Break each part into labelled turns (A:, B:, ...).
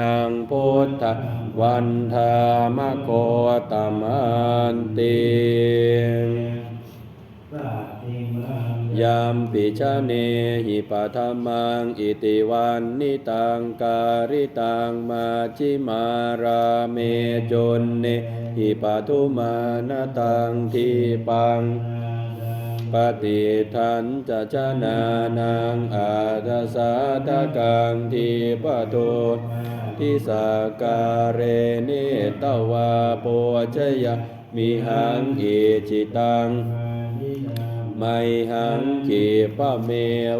A: นังพุทธวันธามโคตมันติยามปิชะเนหิปัทมังอิติวันนิตังการิตังมาชิมาราเมจุนเนหิปัทุมานตังทีปัง ปฏิทันจะชนะนังอาทาสาทกังทีปะโททิสาการเรเนตวาโปชยมิหังอิจิตังไมหังขีปะเม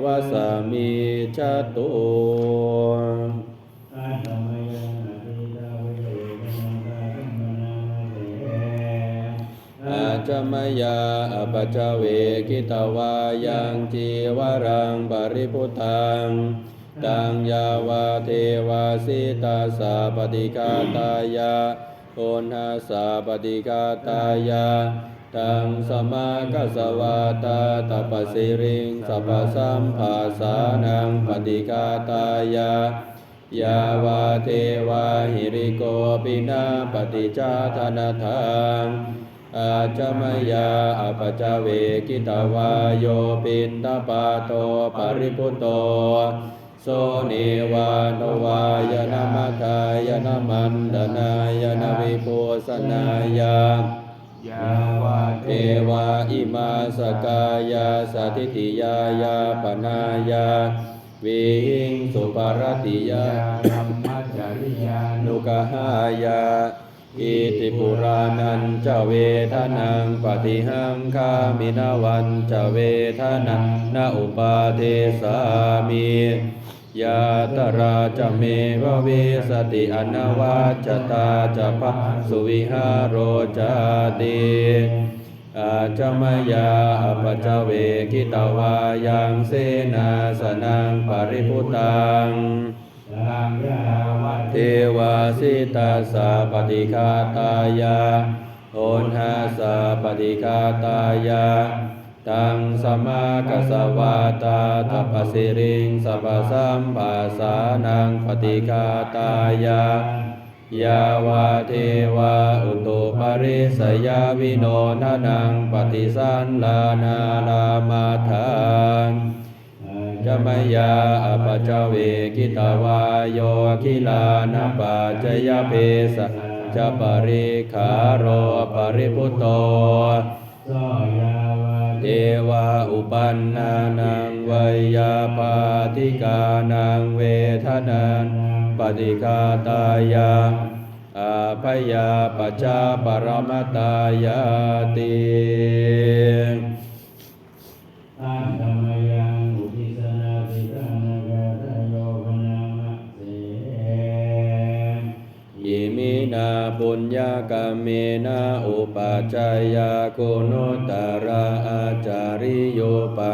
A: วะสามีชะตุ จมยาอปจเวกิตวายังจีวรังบริพุทังตังยาวาเทวาสิตาสาปฏิกาตายาโอนหาสาปฏิกาตายาตังสมากัสวาตาตปสิริงสัพสัมภาสานังปฏิกาตายายาวาเทวาหิริโกปินาปฏิจาธนทัง อาจมยาอปจเวกิตวาโยปินตปาโตปริพุตโตโสเนวานวายนามาคายนามันดนายนาวิปุสนายา
B: ยาวา
A: เทวาอิมาสกายาสถิติยายาปนายาวิหิงสุปารติยา
B: ธรรมจริยานุ
A: นุกหายา อิติปุรานันจะเวทนังปฏิหังคามินาวันจะเวทนังนาอุปาเทสามียาตราจะเมวะเวสติอนาวาจตาจะพะสุวิหารโรจาติอาจมยาอปจเวกิตวายังเสนาสนังปริพุตัง
B: ลังยา
A: เทวาสิตาสาปฏิคาตายาโอนหาสาปฏิคาตายา ตังสมากัสวาตาทัปสิริงสัพสัมภาสานังปฏิคาตายายาวาเทวาอุตุปริสยาวิโนทนังปฏิสันลานาลามาทาน จมยาอปจเวกิตวายโยคิลานาปาจยเปสะจะปริขาโรปริพุตโต
B: สยาว
A: เทวาอุปันนานังวยาปาติกานังเวทนันปฏิกาตายาอาพยาปจาปรมตายาติ
B: นาปุ
A: ญญากรรมเมนาอุปัจจายาโกนตาระอาจาริโยปะ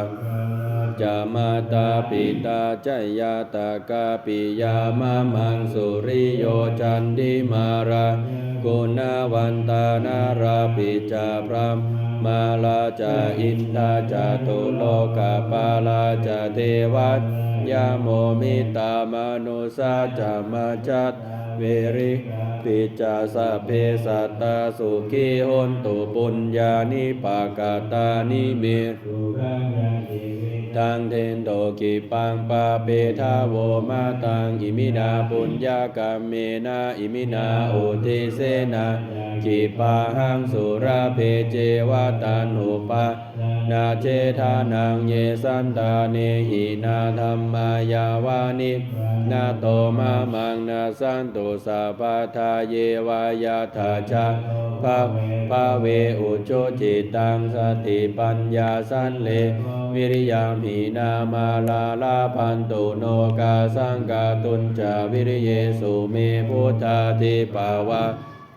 A: จามาตาปิตาจยาตากาปิยามามังสุริโยจันดิมารากุณาวันตานาราปิจาพราม มาลาจาอินทาจาตุโลกาปาลาจาเทวัตยาโมมิตามนุสาจามาจัตเวริปิจาสะเพสัตตาสุขีหนตุปุญญานิปากาตานิเม
B: ทังยาติวิ
A: ตังเทนโตกิปังปาเปทาโวมาตังอิมินาปุญญากรรมเมนาอิมินาอุทิเสนากิปาหังสุราเพเจวาตันหุปานาเจทานังเยสันตาเนหินาธรรมายาวานินาโตมามังนาสันตุสาปาทาเยวายาธาจาภาภาเวอุโจจิตังสติปัญญาสันเลวิริยามีนามาลาลาพันตุโนกาสังกาตุนจาวิริเยสุเมพุทธาทิปาวะ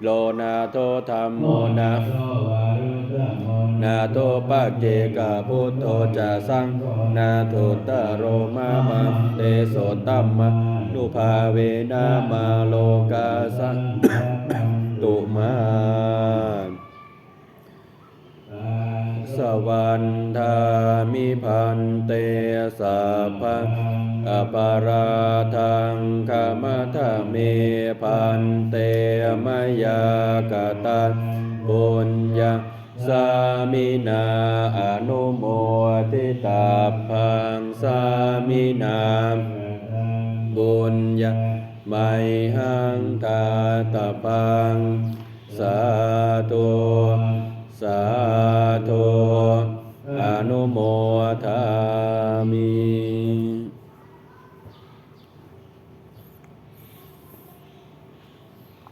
A: โลนาโตธรรมโมนะ
B: โสวารุตตโม
A: นาโตปัจเจกาพุทโธจะสังนาทุตตโรมามาเตโสตัมมานุภาเวนามาโลกาสังตุมา สวันทามิพันเตสัพพะอปาราทังคามทะเมพันเตมยากตันบุญญาสามินาอนุโมทิตาพังสามินาบุญญาไมหังทาตาปังสาธุสา